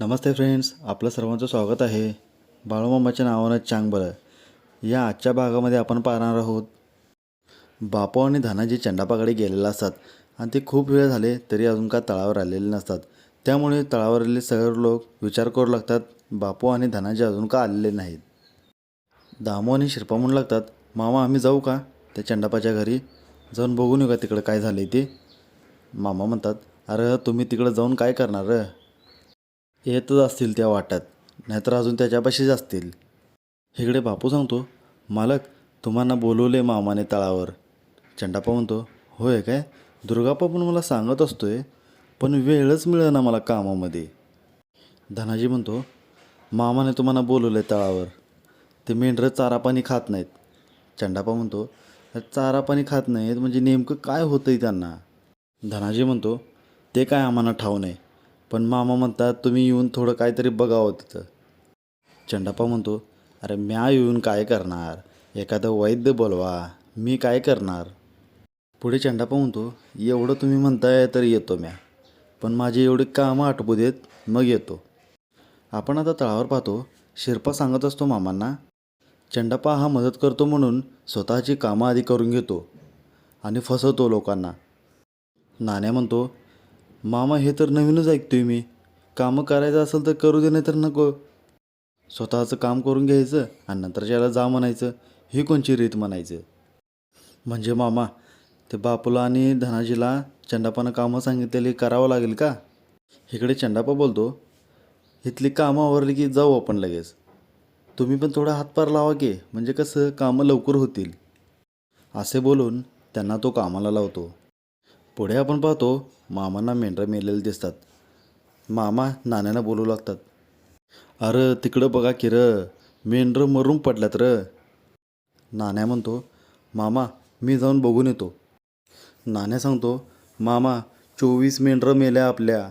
नमस्ते friends आपलं सर्वांचं स्वागत आहे. बाळूमामाच्या नावानं चांगबरं. या आजच्या भागामध्ये आपण पाहणार आहोत बापू आणि धनाजी चंडापाकडे गेलेले असतात. आणि ते खूप वेळ झाले तरी अजून का तळावर आलेले नसतात. त्यामुळे तळावरले सगळे लोक विचार करू लागतात बापू आणि धनाजी अजून का आलेले नाहीत? दामू आणि शिरपा म्हणू लागतात मामा आम्ही जाऊ का? त्या चंडापाच्या घरी. जाऊन बघून येऊ का तिकडं काय झालं ते? मामा म्हणतात अरे तुम्ही तिकडं जाऊन काय करणार येतच असतील त्या वाट्यात नाहीतर अजून त्याच्यापाशीच असतील. इकडे बापू सांगतो मालक तुम्हाला बोलवले मामाने तळावर. चंडापा म्हणतो होय काय? दुर्गापा पण मला सांगत असतोय पण वेळच मिळेना मला कामामध्ये. धनाजी म्हणतो मामाने तुम्हाला बोलवलं आहे तळावर. ते मेंढरं चारा पाणी खात नाहीत. चंडापा म्हणतो चारा पाणी खात नाहीत म्हणजे नेमकं काय होतं आहे त्यांना? धनाजी म्हणतो ते काय आम्हाला ठाऊ नाही. पण मामा म्हणतात तुम्ही येऊन थोडं काहीतरी बघावं तिथं. चंडापा म्हणतो अरे म्या येऊन काय करणार? एखादं वैद्य बोलवा मी काय करणार? पुढे चंडापा म्हणतो एवढं तुम्ही म्हणताय तर येतो म्या पण माझी एवढी कामं आटपू देत मग येतो. आपण आता तळावर पाहतो शिरपा सांगत असतो मामांना चंडापा हा मदत करतो म्हणून स्वतःची कामं आधी करून घेतो आणि फसवतो लोकांना. नाण्या म्हणतो मामा हे तर नवीनच ऐकतोय मी. कामं करायचं असेल तर करू दे नाही तर नको. स्वतःचं काम करून घ्यायचं आणि नंतर ज्याला जा म्हणायचं. ही कोणची रीत म्हणायचं? म्हणजे मामा ते बापूला आणि धनाजीला चंडापानं कामं सांगितलेली करावं लागेल का? इकडे चंडापा बोलतो इथली कामं आवरली की जाऊ आपण लगेच. तुम्ही पण थोडा हातभार लावा की म्हणजे कसं कामं लवकर होतील. असे बोलून त्यांना तो कामाला लावतो. पुढे आपण पाहतो मामांना मेंढरं मेलेले दिसतात. मामा नाण्यानं बोलू लागतात. अरे तिकडं बघा की र मेंढरं मरून पडल्यात र. नाण्या म्हणतो मामा मी जाऊन बघून येतो. नाण्या सांगतो मामा चोवीस मेंढरं मेल्या आपल्या.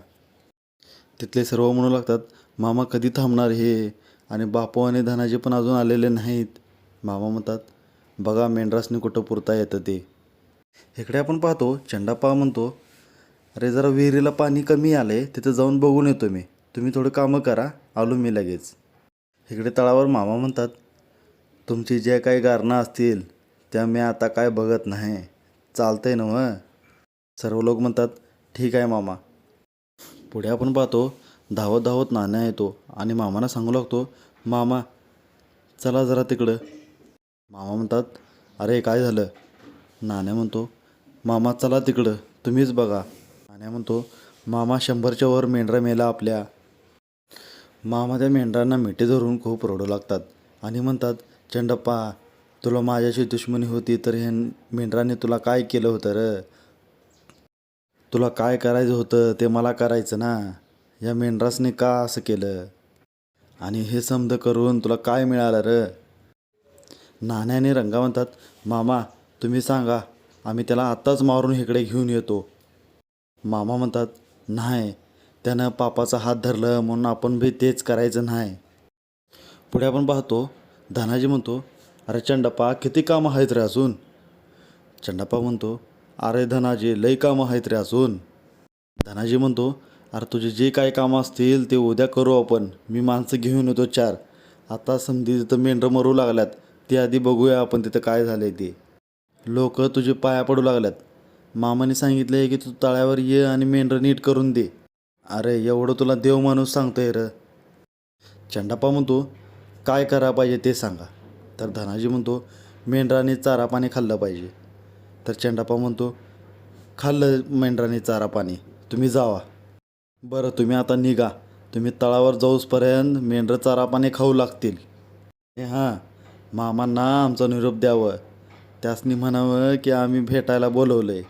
तिथले सर्व म्हणू लागतात मामा कधी थांबणार हे? आणि बापू आणि धनाजी पण अजून आलेले नाहीत. मामा म्हणतात बघा मेंढरासनी कुठं पुरता येतं ते. इकडे आपण पाहतो चंडापा म्हणतो अरे जरा विहिरीला पाणी कमी आले तिथं जाऊन बघून येतो मी. तुम्ही थोडं कामं करा आलो मी लगेच. इकडे तळावर मामा म्हणतात तुमची जे काही गारणं असतील त्या मी आता काय बघत नाही. चालतंय ना मग सर्व लोक म्हणतात ठीक आहे मामा. पुढे आपण पाहतो धावत धावत नाण्या येतो आणि मामाना सांगू लागतो मामा चला जरा तिकडं. मामा म्हणतात अरे काय झालं? नाण्या म्हणतो मामा चला तिकडं तुम्हीच बघा. नाण्या म्हणतो मामा शंभरच्या वर मेंढरा मेला आपल्या. मामा त्या मेंढरांना मिठी धरून खूप रडू लागतात आणि म्हणतात चंडप्पा तुला माझ्याशी दुश्मनी होती तर हे मेंढराने तुला काय केलं होतं र? तुला काय करायचं होतं ते मला करायचं ना? या मेंढरासने का असं केलं? आणि हे समज करून तुला काय मिळालं र? नाण्याने रंगा म्हणतात मामा तुम्ही सांगा आम्ही त्याला आत्ताच मारून इकडे घेऊन येतो. मामा म्हणतात नाही त्यानं पापाचा हात धरलं म्हणून आपण बी तेच करायचं नाही. पुढे आपण पाहतो धनाजी म्हणतो अरे चंडप्पा किती कामं आहेत रे अजून? चंडप्पा म्हणतो अरे धनाजी लई कामं आहेत रे अजून. धनाजी म्हणतो अरे तुझे जे काय कामं असतील ते उद्या करू आपण. मी माणसं घेऊन येतो चार. आता समधी तिथं मेंढरं मरू लागल्यात. ते आधी बघूया आपण तिथं काय झालं ते. लोक तुझे पाया पडू लागल्यात. मामाने सांगितले की तू तळ्यावर ये आणि मेंढरं नीट करून दे. अरे एवढं तुला देव माणूस सांगतोय र. चंडापा म्हणतो काय करा पाहिजे ते सांगा. तर धनाजी म्हणतो मेंढराने चारा पाणी खाल्लं पाहिजे. तर चंडापा म्हणतो खाल्लं मेंढराने चारा पाणी. तुम्ही जावा. बरं तुम्ही आता निघा. तुम्ही तळावर जाऊसपर्यंत मेंढरं चारा पाणी खाऊ लागतील. हे हां. मामांना आमचा निरोप द्यावं. त्यासनी म्हणावं की आम्ही भेटायला बोलवलं आहे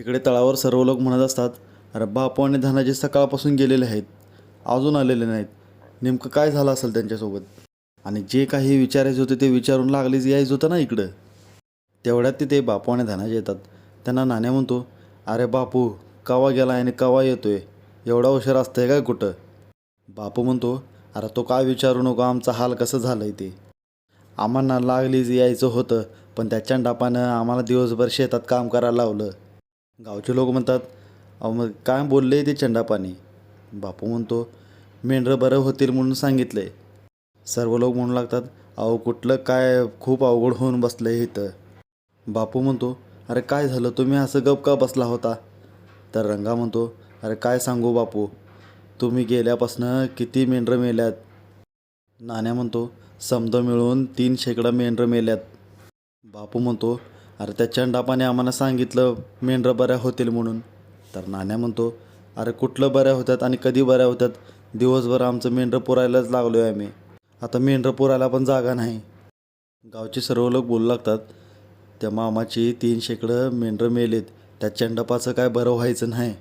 इकडे तळावर सर्व लोक म्हणत असतात अरे बापू आणि धनाजी सकाळपासून गेलेले आहेत. अजून आलेले नाहीत. नेमकं काय झालं असेल त्यांच्यासोबत? आणि जे काही विचारायचे होते ते विचारून लागलेच यायचं होतं ना इकडं. तेवढ्यात तिथे बापू आणि धनाजी येतात. त्यांना नाण्या म्हणतो अरे बापू कवा गेला आणि कवा येतोय? एवढा उशीर असतंय काय कुठं? बापू म्हणतो अरे तो काय विचारू नको आमचा हाल कसं झालं आहे ते? आम्हाला लागलीच यायचं होतं. पण त्या चंडापानं आम्हाला दिवसभर शेतात काम करायला लावलं. गावचे लोक म्हणतात अहो मग काय बोलले ते चंडापानी? बापू म्हणतो मेंढरं बरं होतील म्हणून सांगितले सर्व लोक म्हणू लागतात अहो कुठलं काय खूप अवघड होऊन बसलं आहे इथं. बापू म्हणतो अरे काय झालं? तुम्ही असं गप का बसला होता? तर रंगा म्हणतो अरे काय सांगू बापू? तुम्ही गेल्यापासनं किती मेंढरं मेल्यात? नाण्या म्हणतो समद मिळून तीन शेकडं मेंढरं मेल्यात. बापू म्हणतो अरे त्या चंडापाने आम्हाला सांगितलं मेंढरं बऱ्या होतील म्हणून. तर नाण्या म्हणतो अरे कुठलं बऱ्या होत्यात आणि कधी बऱ्या होत्यात? दिवसभर आमचं मेंढरं पुरायलाच लागलो आहे आम्ही. आता मेंढरं पुरायला पण जागा नाही. गावचे सर्व लोक बोलू लागतात त्या मामाची तीन शेकडं मेंढरं मेलेत. त्या चंडपाचं काय बरं व्हायचं नाही.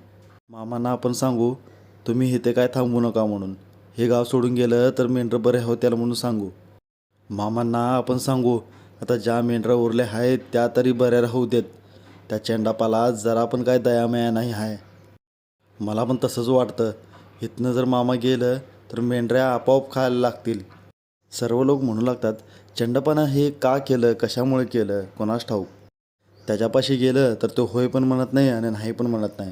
मामांना आपण सांगू तुम्ही इथे काय थांबू नका म्हणून. हे गाव सोडून गेलं तर मेंढरं बरे होत्याला म्हणून सांगू. मामांना आपण सांगू आता ज्या मेंढरा उरल्या आहेत त्या तरी बऱ्या राहू देत. त्या चेंडापाला जरा पण काय दयामया नाही आहे मला पण तसंच वाटतं. इथनं जर मामा गेलं तर मेंढऱ्या आपोआप खायला लागतील. सर्व लोक म्हणू लागतात चंडपानं हे का केलं? कशामुळे केलं? कोणास ठाऊक? त्याच्यापाशी गेलं तर तो होय पण म्हणत नाही आणि नाही पण म्हणत नाही.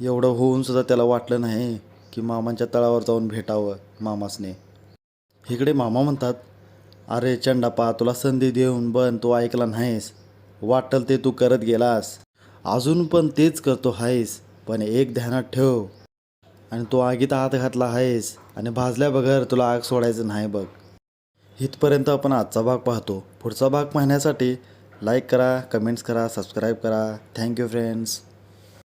एवढं होऊन सुद्धा त्याला वाटलं नाही की मामांच्या तळावर जाऊन भेटावं मामासने. इकडे मामा म्हणतात अरे चंडापा तुला संधी देऊन बन तू ऐकला नाहीस. वाटल ते तू करत गेलास. अजून पण तेच करतो आहेस पण एक ध्यानात ठेव. आणि तू आगीत हात घातला आहेस आणि भाजल्या बगर तुला आग सोडायचं नाही बघ. इथपर्यंत आपण आजचा भाग पाहतो. पुढचा भाग पाहण्यासाठी लाईक करा कमेंट्स करा सबस्क्राईब करा. Thank you friends